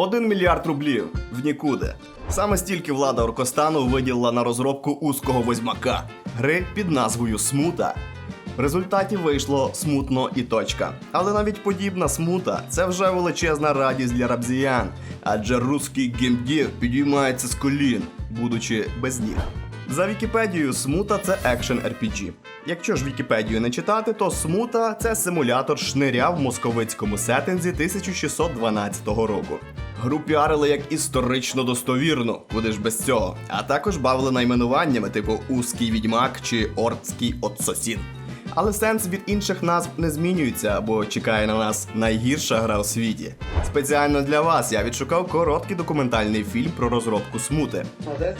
1 мільярд рублів в нікуди. Саме стільки влада Оркостану виділила на розробку узкого возьмака гри під назвою Смута. В результаті вийшло смутно і точка. Але навіть подібна смута це вже величезна радість для рабзіян, адже русський геймдів підіймається з колін, будучи без ніг. За Вікіпедією, смута це екшен RPG. Якщо ж Вікіпедію не читати, то смута це симулятор шниря в московицькому сеттинзі 1612 року. Гру піарили як історично достовірну, куди ж без цього, а також бавили найменуваннями типу Узкий відьмак чи Ордський отсосін. Але сенс від інших назв не змінюється, бо чекає на нас найгірша гра у світі. Спеціально для вас я відшукав короткий документальний фільм про розробку смути. Вот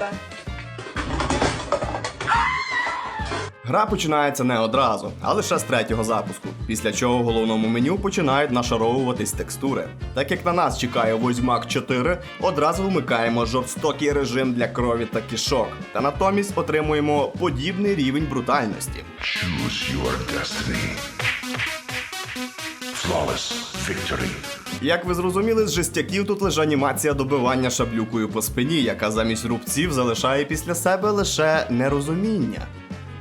Гра починається не одразу, а лише з третього запуску, після чого в головному меню починають нашаровуватись текстури. Так як на нас чекає Возьмак 4, одразу вмикаємо жорстокий режим для крові та кишок, та натомість отримуємо подібний рівень брутальності. Choose your destiny. Flawless victory. Як ви зрозуміли, з жестяків тут лише анімація добивання шаблюкою по спині, яка замість рубців залишає після себе лише нерозуміння.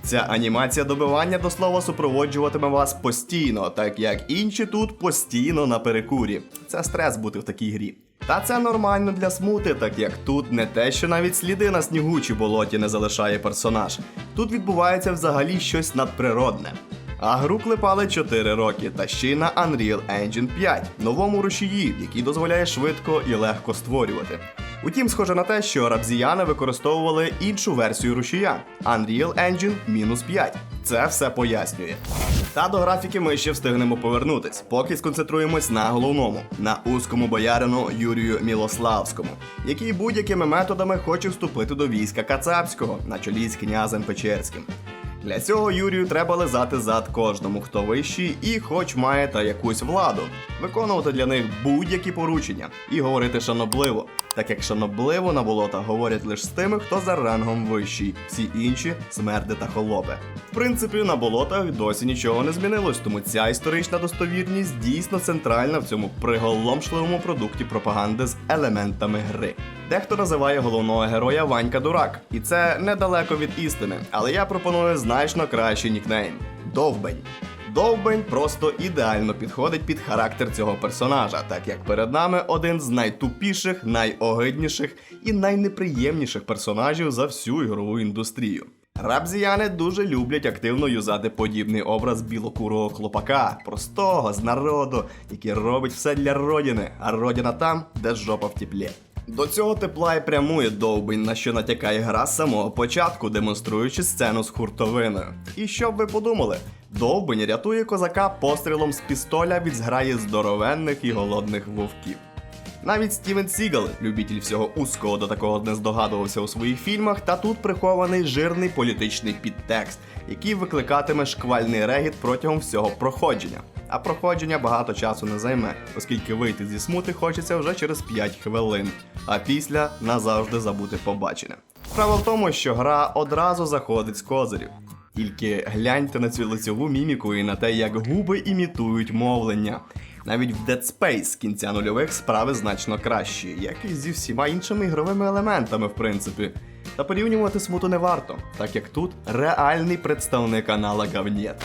Ця анімація добивання до слова супроводжуватиме вас постійно, так як інші тут постійно на перекурі. Це стрес бути в такій грі. Та це нормально для смути, так як тут не те, що навіть сліди на снігу чи болоті не залишає персонаж. Тут відбувається взагалі щось надприродне. А гру клепали 4 роки, та ще й на Unreal Engine 5, новому рушії, який дозволяє швидко і легко створювати. Утім, схоже на те, що рабзіяни використовували іншу версію рушія Unreal Engine мінус 5. Це все пояснює. Та до графіки ми ще встигнемо повернутись, поки сконцентруємось на головному, на узкому боярину Юрію Мілославському, який будь-якими методами хоче вступити до війська Кацапського на чолі з князем Печерським. Для цього Юрію треба лизати зад кожному, хто вищий і хоч має та якусь владу, виконувати для них будь-які поручення і говорити шанобливо, так як шанобливо на болотах говорять лише з тими, хто за рангом вищий, всі інші смерди та холопи. В принципі, на болотах досі нічого не змінилось, тому ця історична достовірність дійсно центральна в цьому приголомшливому продукті пропаганди з елементами гри. Дехто називає головного героя Ванька Дурак, і це недалеко від істини, але я пропоную значно кращий нікнейм Довбень. Довбень просто ідеально підходить під характер цього персонажа, так як перед нами один з найтупіших, найогидніших і найнеприємніших персонажів за всю ігрову індустрію. Рабзіяни дуже люблять активно юзати подібний образ білокурого хлопака, простого з народу, який робить все для родини, а родина там, де жопа в теплі. До цього тепла і прямує довбень, на що натякає гра з самого початку, демонструючи сцену з хуртовиною. І що б ви подумали? Довбень рятує козака пострілом з пістоля від зграї здоровенних і голодних вовків. Навіть Стівен Сігал, любитель всього узкого до такого не здогадувався у своїх фільмах, та тут прихований жирний політичний підтекст, який викликатиме шквальний регіт протягом всього проходження. А проходження багато часу не займе, оскільки вийти зі смути хочеться вже через 5 хвилин, а після назавжди забути побачене. Справа в тому, що гра одразу заходить з козирів. Тільки гляньте на цю лицьову міміку і на те, як губи імітують мовлення. Навіть в Dead Space кінця нульових справи значно кращі, як і зі всіма іншими ігровими елементами, в принципі. Та порівнювати смуту не варто, так як тут реальний представник анала Гавнєт.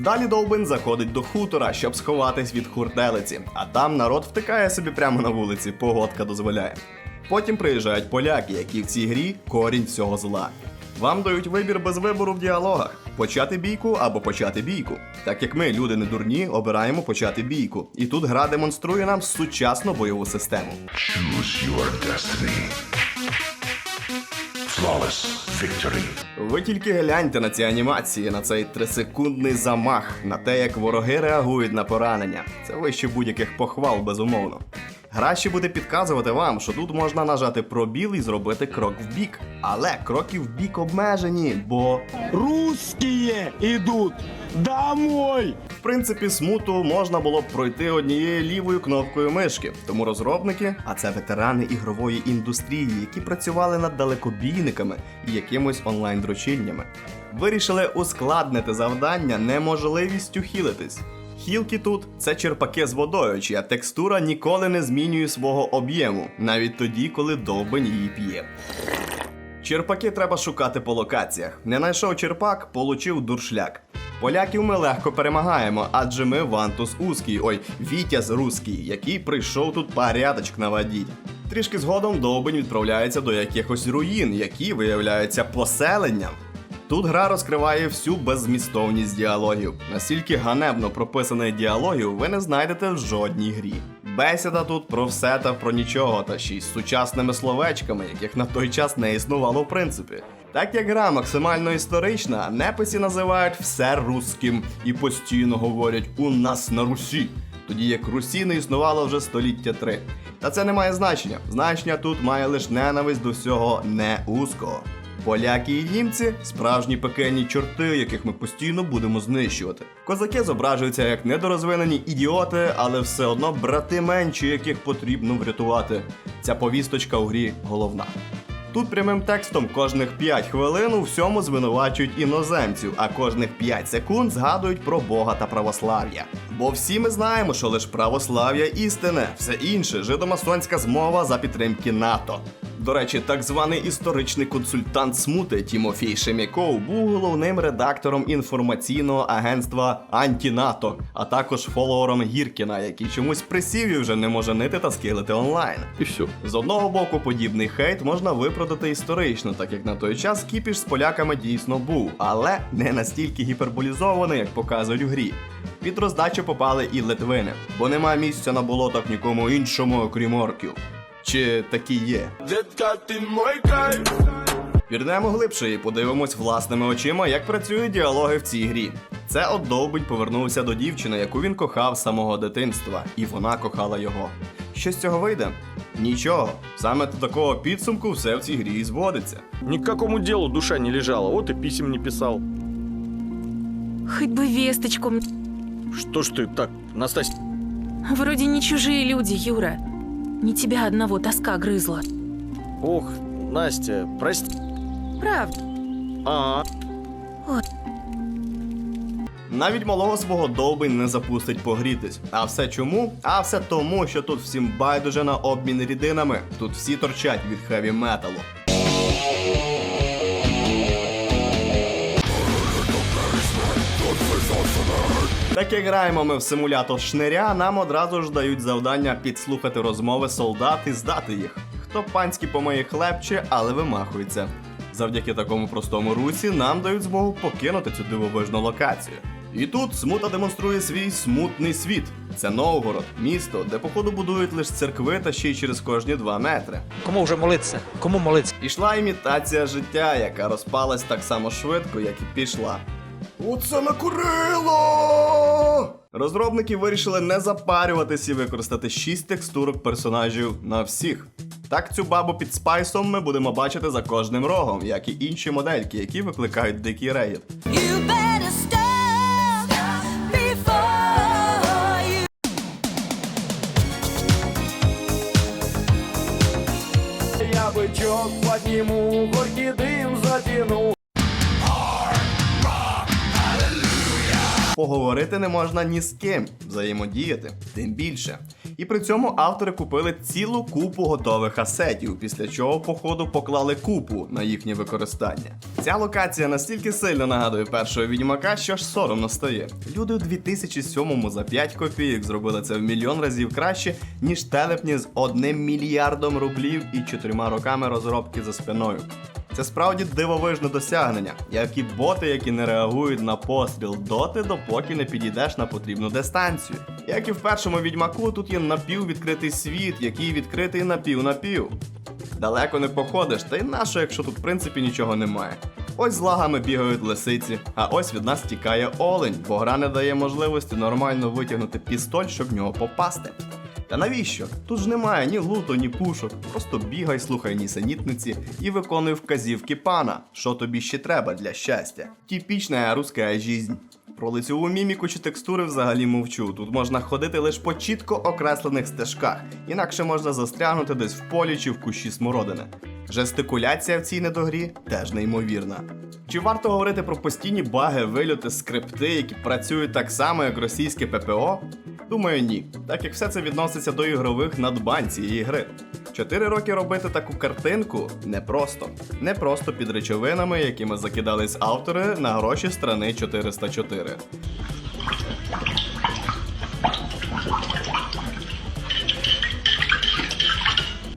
Далі Довбин заходить до хутора, щоб сховатись від хуртелиці, а там народ втикає собі прямо на вулиці, погодка дозволяє. Потім приїжджають поляки, які в цій грі корінь всього зла. Вам дають вибір без вибору в діалогах: почати бійку або почати бійку. Так як ми, люди не дурні, обираємо почати бійку. І тут гра демонструє нам сучасну бойову систему. Choose your destiny. Flawless victory. Ви тільки гляньте на ці анімації, на цей трисекундний замах, на те, як вороги реагують на поранення. Це вище будь-яких похвал, безумовно. Гра ще буде підказувати вам, що тут можна нажати пробіл і зробити крок в бік. Але кроки в бік обмежені, бо Русские идут домой! в принципі смуту можна було б пройти однією лівою кнопкою мишки. Тому розробники, а це ветерани ігрової індустрії, які працювали над далекобійниками і якимось онлайн-дручиннями, вирішили ускладнити завдання неможливістю хілитись. Хілки тут це черпаки з водою, чия текстура ніколи не змінює свого об'єму, навіть тоді, коли довбень її п'є. Черпаки треба шукати по локаціях. Не знайшов черпак, получив дуршляк. Поляків ми легко перемагаємо, адже ми Вантус Узкий, ой, Вітязь Руський, який прийшов тут порядочок наводіть. Трішки згодом довбень відправляється до якихось руїн, які виявляються поселенням. Тут гра розкриває всю беззмістовність діалогів. Настільки ганебно прописаних діалогів ви не знайдете в жодній грі. Бесіда тут про все та про нічого, та ще й з сучасними словечками, яких на той час не існувало в принципі. Так як гра максимально історична, неписі називають все русським і постійно говорять у нас на Русі, тоді як Русі не існувало вже століття три. Та це не має значення. Значення тут має лише ненависть до всього неузкого. Поляки і німці справжні пекельні чорти, яких ми постійно будемо знищувати. Козаки зображуються як недорозвинені ідіоти, але все одно брати менші, яких потрібно врятувати. Ця повісточка у грі головна. Тут прямим текстом кожних 5 хвилин у всьому звинувачують іноземців, а кожних 5 секунд згадують про Бога та православ'я. Бо всі ми знаємо, що лише православ'я істине, все інше жидомасонська змова за підтримки НАТО. До речі, так званий історичний консультант смути Тімофій Шемяков був головним редактором інформаційного агентства Антінато, а також фоловером Гіркіна, який чомусь присів і вже не може нити та скилити онлайн. И все. З одного боку, подібний хейт можна виправдати історично, так як на той час кіпіш з поляками дійсно був, але не настільки гіперболізований, як показують у грі. Під роздачу попали і литвини, бо нема місця на болотах нікому іншому, окрім орків. Чи такі є? Детка, ты мой кайф. Пірнемо глибше і подивимось власними очима, як працюють діалоги в цій грі. Це от Довбень повернувся до дівчини, яку він кохав з самого дитинства, і вона кохала його. Що з цього вийде? Нічого. Саме до такого підсумку все в цій грі і зводиться. Ни к какому делу душа не лежала, вот и писем не писал. Хоть бы весточку. м- Что ж ты так, Настасья? Вроде не чужие люди, Юра. Не тебя одного тоска грызла. Ох, Настя, прости. Правда. А, Навіть малого свого довбень не запустить погрітись. А все чому? А все тому, що тут всім байдуже на обмін рідинами. Тут всі торчать від хеві металу. Так як граємо ми в симулятор шниря, нам одразу ж дають завдання підслухати розмови солдат і здати їх. Хто панські помиє хлебче, але вимахується. Завдяки такому простому русі нам дають змогу покинути цю дивовижну локацію. І тут смута демонструє свій смутний світ. Це Новгород, місто, де походу будують лише церкви та ще й через кожні два метри. Кому вже молитися? Кому молитися? Пішла імітація життя, яка розпалась так само швидко, як і пішла. Оце накурило! Розробники вирішили не запарюватись і використати 6 текстурок персонажів на всіх. Так цю бабу під спайсом ми будемо бачити за кожним рогом, як і інші модельки, які викликають дикий рейд. Я бычок подниму, горький дым затяну. Поговорити не можна ні з ким, взаємодіяти, тим більше. І при цьому автори купили цілу купу готових асетів, після чого, походу, поклали купу на їхнє використання. Ця локація настільки сильно нагадує першого відьмака, що ж соромно стає. Люди у 2007-му за 5 копійок зробили це в мільйон разів краще, ніж телепні з одним мільярдом рублів і чотирма роками розробки за спиною. Це справді дивовижне досягнення, як і боти, які не реагують на постріл доти, допоки не підійдеш на потрібну дистанцію. Як і в першому відьмаку, тут є напіввідкритий світ, який відкритий напів-напів. Далеко не походиш, та й нащо, якщо тут в принципі нічого немає. Ось з лагами бігають лисиці, а ось від нас тікає олень, бо гра не дає можливості нормально витягнути пістоль, щоб в нього попасти. Та навіщо? Тут ж немає ні луту, ні пушок. Просто бігай, слухай нісенітниці і виконуй вказівки пана, що тобі ще треба для щастя. Типічна руська жизнь. Про лицьову міміку чи текстури взагалі мовчу. Тут можна ходити лише по чітко окреслених стежках, інакше можна застрягнути десь в полі чи в кущі смородини. Жестикуляція в цій недогрі теж неймовірна. Чи варто говорити про постійні баги, вильоти, скрипти, які працюють так само, як російське ППО? Думаю, ні, так як все це відноситься до ігрових надбань цієї гри. Чотири роки робити таку картинку непросто. Не просто під речовинами, якими закидались автори на гроші страни 404.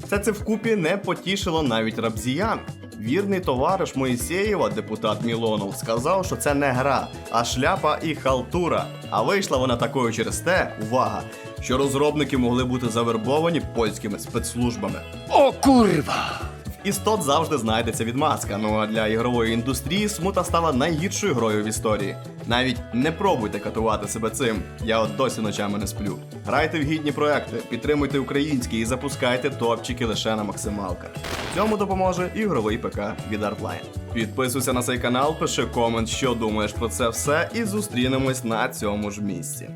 Все це вкупі не потішило навіть рабзіян. Вірний товариш Моїсеєва, депутат Мілонов, сказав, що це не гра, а шляпа і халтура. А вийшла вона такою через те, увага, що розробники могли бути завербовані польськими спецслужбами. О курва! Істот завжди знайдеться відмазка. Ну а для ігрової індустрії смута стала найгіршою грою в історії. Навіть не пробуйте катувати себе цим. Я от досі ночами не сплю. Грайте в гідні проекти, підтримуйте українські і запускайте топчики лише на максималках. Цьому допоможе ігровий ПК від Artline. Підписуйся на цей канал, пиши комент, що думаєш про це все, і зустрінемось на цьому ж місці.